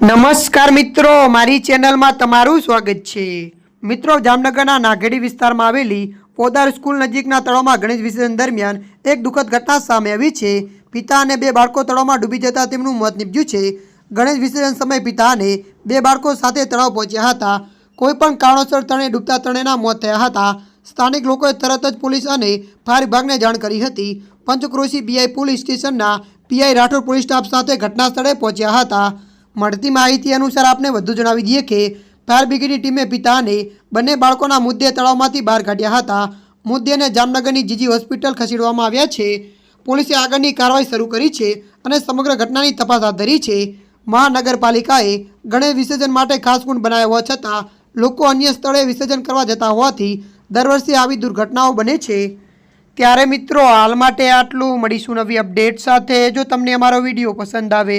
નમસ્કાર મિત્રો, મારી ચેનલમાં તમારું સ્વાગત છે. મિત્રો, જામનગરના નાગેડી વિસ્તારમાં આવેલી પોદાર સ્કૂલ નજીકના તળાવમાં ગણેશ વિસર્જન દરમિયાન એક દુઃખદ ઘટના સામે આવી છે. પિતા અને બે બાળકો તળાવમાં ડૂબી જતા તેમનું મોત નીપજ્યું છે. ગણેશ વિસર્જન સમયે પિતા અને બે બાળકો સાથે તળાવ પહોંચ્યા હતા. કોઈપણ કારણોસર ત્રણે ડૂબતા ત્રણેના મોત થયા હતા. સ્થાનિક લોકોએ તરત જ પોલીસ અને ફાયર વિભાગને જાણ કરી હતી. પંચક્રોશી બીઆઈ પોલીસ સ્ટેશનના પીઆઈ રાઠોડ પોલીસ સ્ટાફ સાથે ઘટના સ્થળે પહોંચ્યા હતા. મળતી માહિતી અનુસાર આપને વધુ જણાવી દઈએ કે ફાયર બ્રિગેડની ટીમે પિતાને બંને બાળકોના મુદ્દે તળાવમાંથી બહાર કાઢ્યા હતા. મુદ્દેને જામનગરની જીજી હોસ્પિટલ ખસેડવામાં આવ્યા છે. પોલીસે આગળની કાર્યવાહી શરૂ કરી છે અને સમગ્ર ઘટનાની તપાસ હાથ ધરી છે. મહાનગરપાલિકાએ ગણેશ વિસર્જન માટે ખાસ કુંડ બનાવ્યા હોવા છતાં લોકો અન્ય સ્થળે વિસર્જન કરવા જતા હોવાથી દર વર્ષે આવી દુર્ઘટનાઓ બને છે. ત્યારે મિત્રો, હાલ માટે આટલું. મળીશું નવી અપડેટ સાથે. જો તમને અમારો વીડિયો પસંદ આવે